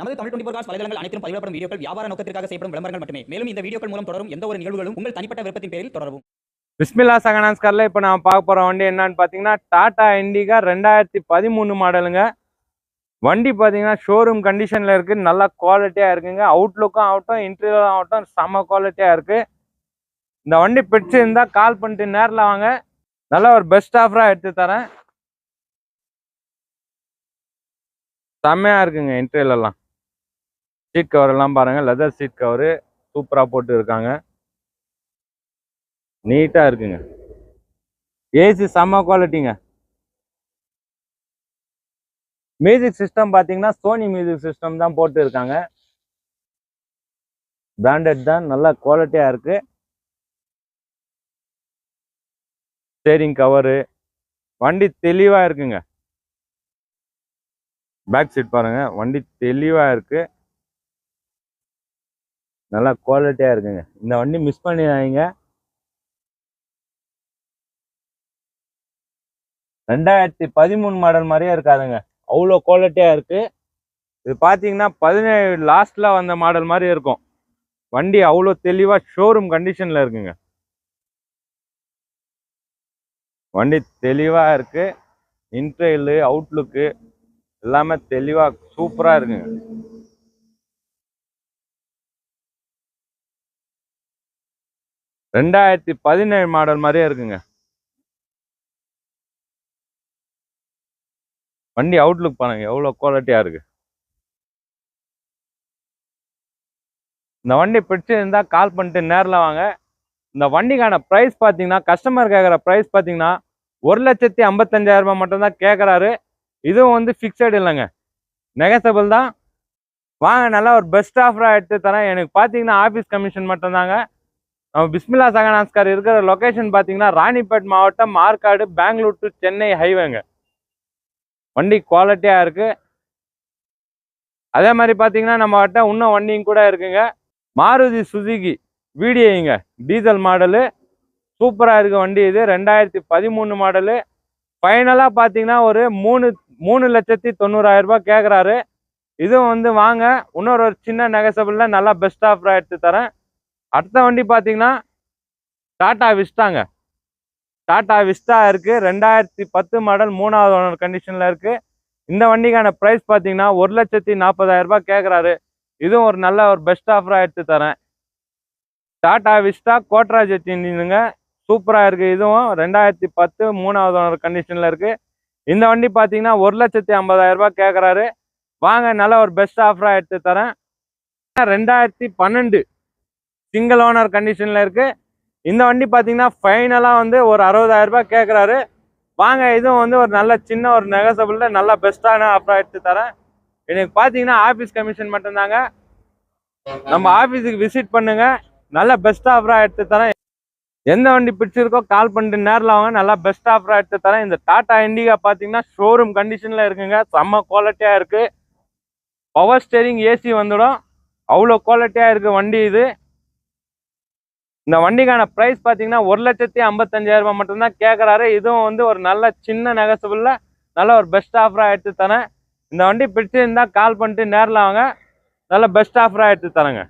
நமது Tamil twenty four cos வலைதளங்கள் அனைத்தும் பதிவிடப்படும் வீடியோக்கள் வியாபார நோக்கத்திற்காக செய்யப்படும் விளம்பரங்கள் மட்டுமே. மேலும் இந்த வீடியோக்கள் மூலம் தொடரும் எந்த ஒரு நிகழ்வுகளும் உங்கள் தனிப்பட்ட விருப்பத்தின் பேரில் தொடரவும். பிஸ்மில்லா சகனான்ஸ்காரில் இப்போ நான் பார்க்க போகிற வண்டி என்னன்னு பார்த்தீங்கன்னா டாடா இண்டிகா ரெண்டாயிரத்தி பதிமூணு மாடலுங்க. வண்டி பார்த்தீங்கன்னா ஷோரூம் கண்டிஷனில் இருக்குது நல்லா குவாலிட்டியாக இருக்குங்க. அவுட்லுக்கும் ஆகட்டும் இன்டீரியரும் ஆகட்டும் செம்ம குவாலிட்டியாக இருக்குது இந்த வண்டி பிடிச்சிருந்தா கால் பண்ணிட்டு நேரில் வாங்க. நல்லா ஒரு பெஸ்ட் ஆஃபராக எடுத்து தரேன். செம்மையாக இருக்குங்க இன்டீரியர்லாம் சீட் கவர் எல்லாம் பாருங்கள் லெதர் சீட் கவரு சூப்பராக போட்டு இருக்காங்க. நீட்டாக இருக்குங்க. ஏசி செம்ம குவாலிட்டிங்க மியூசிக் சிஸ்டம் பார்த்தீங்கன்னா சோனி மியூசிக் சிஸ்டம் தான் போட்டு இருக்காங்க. பிராண்டட் தான் நல்லா குவாலிட்டியாக இருக்கு. ஸ்டேரிங் கவரு வண்டி தெளிவாக இருக்குங்க. பேக் சீட் பாருங்க வண்டி தெளிவாக இருக்கு. நல்லா குவாலிட்டியாக இருக்குங்க. இந்த வண்டி மிஸ் பண்ணிடாதீங்க. ரெண்டாயிரத்தி பதிமூணு மாடல் மாதிரியே இருக்காதுங்க. அவ்வளோ குவாலிட்டியாக இருக்கு. இது பார்த்தீங்கன்னா பதினேழு லாஸ்ட்ல வந்த மாடல் மாதிரி இருக்கும். வண்டி அவ்வளோ தெளிவாக ஷோரூம் கண்டிஷனில் இருக்குங்க. வண்டி தெளிவாக இருக்கு. இன்ட்ரெயிலு அவுட்லுக்கு எல்லாமே தெளிவாக சூப்பராக இருக்குங்க. ரெண்டாயிரத்தி பதினேழு மாடல் மாதிரியே இருக்குங்க. வண்டி அவுட்லுக் பாருங்க எவ்வளோ குவாலிட்டியாக இருக்கு. இந்த வண்டி பிடிச்சிருந்தா கால் பண்ணிட்டு நேரில் வாங்க. இந்த வண்டிக்கான ப்ரைஸ் பார்த்தீங்கன்னா கஸ்டமர் கேட்குற ப்ரைஸ் பார்த்தீங்கன்னா ஒரு லட்சத்தி ஐம்பத்தஞ்சாயிரம் ரூபாய் மட்டும்தான் கேட்குறாரு இதுவும் வந்து ஃபிக்ஸட் இல்லைங்க. நெகசபிள் தான். வாங்க நல்லா ஒரு பெஸ்ட் ஆஃபராக எடுத்து தரேன். எனக்கு பார்த்தீங்கன்னா ஆஃபீஸ் கமிஷன் மட்டும்தாங்க. நம்ம பிஸ்மில்லா சகனாஸ்கர் இருக்கிற லொக்கேஷன் பார்த்தீங்கன்னா ராணிப்பேட் மாவட்டம் ஆற்காடு பெங்களூர் டு சென்னை ஹைவேங்க வண்டி குவாலிட்டியாக இருக்கு. அதே மாதிரி பார்த்தீங்கன்னா நம்மகிட்ட இன்னும் வண்டியும் கூட இருக்குங்க. மாருதி சுசுகி வீடியோங்க டீசல் மாடலு. சூப்பராக இருக்கு வண்டி இது. ரெண்டாயிரத்தி பதிமூணு மாடலு. ஃபைனலாக பார்த்தீங்கன்னா ஒரு மூணு மூணு லட்சத்தி தொண்ணூறாயிரரூபா ரூபாய் கேட்குறாரு இதுவும் வந்து வாங்க. இன்னொரு ஒரு சின்ன நெகசபிளில் நல்லா பெஸ்ட் ஆஃபராக எடுத்து தரேன். அடுத்த வண்டி பார்த்தீங்கன்னா டாட்டா விஸ்டாங்க. டாட்டா விஸ்டா இருக்கு. ரெண்டாயிரத்தி பத்து மாடல் மூணாவது ஓனர் கண்டிஷன்ல இருக்கு. இந்த வண்டிக்கான ப்ரைஸ் பார்த்தீங்கன்னா ஒரு லட்சத்தி நாற்பதாயிரம் ரூபாய் கேட்குறாரு இதுவும் ஒரு நல்ல ஒரு பெஸ்ட் ஆஃபராக எடுத்து தரேன். டாட்டா விஸ்டா கோட்ராஜ் இன்ஜினுங்க. சூப்பராக இருக்கு. இதுவும் ரெண்டாயிரத்தி பத்து மூணாவது ஓனர் கண்டிஷனில் இருக்கு. இந்த வண்டி பார்த்தீங்கன்னா ஒரு லட்சத்தி ஐம்பதாயிரம் ரூபாய் கேட்குறாரு வாங்க நல்ல ஒரு பெஸ்ட் ஆஃபராக எடுத்து தரேன். ரெண்டாயிரத்தி பன்னெண்டு சிங்கிள் ஓனர் கண்டிஷன்ல இருக்கு. இந்த வண்டி பார்த்தீங்கன்னா ஃபைனலாக வந்து ஒரு அறுபதாயிரம் ரூபாய் கேட்குறாரு வாங்க இதுவும் வந்து ஒரு நல்ல சின்ன ஒரு நெகசபிளில் நல்ல பெஸ்ட்டான ஆஃபராக எடுத்து தரேன். எனக்கு பார்த்தீங்கன்னா ஆஃபீஸ் கமிஷன் மட்டும்தாங்க. நம்ம ஆஃபீஸுக்கு விசிட் பண்ணுங்க. நல்ல பெஸ்ட் ஆஃபராக எடுத்து தரேன். எந்த வண்டி பிடிச்சிருக்கோ கால் பண்ணிட்டு நேரில் வாங்க. நல்லா பெஸ்ட் ஆஃபராக எடுத்து தரேன். இந்த டாடா இண்டிகா பார்த்தீங்கன்னா ஷோரூம் கண்டிஷனில் இருக்குங்க. செம்ம குவாலிட்டியாக இருக்குது பவர் ஸ்டேரிங் ஏசி வந்துடும். அவ்வளோ குவாலிட்டியாக இருக்குது வண்டி இது. இந்த வண்டிக்கான ப்ரைஸ் பார்த்தீங்கன்னா ஒரு லட்சத்தி ஐம்பத்தஞ்சாயிரம் ரூபாய் மட்டும்தான் கேட்குறாரு இதுவும் வந்து ஒரு நல்ல சின்ன நெகசபிளில் நல்ல ஒரு பெஸ்ட் ஆஃபராக எடுத்து தரேன். இந்த வண்டி பிடிச்சிருந்தா கால் பண்ணிட்டு நேரில் வாங்க. நல்ல பெஸ்ட் ஆஃபராக எடுத்து தரேங்க.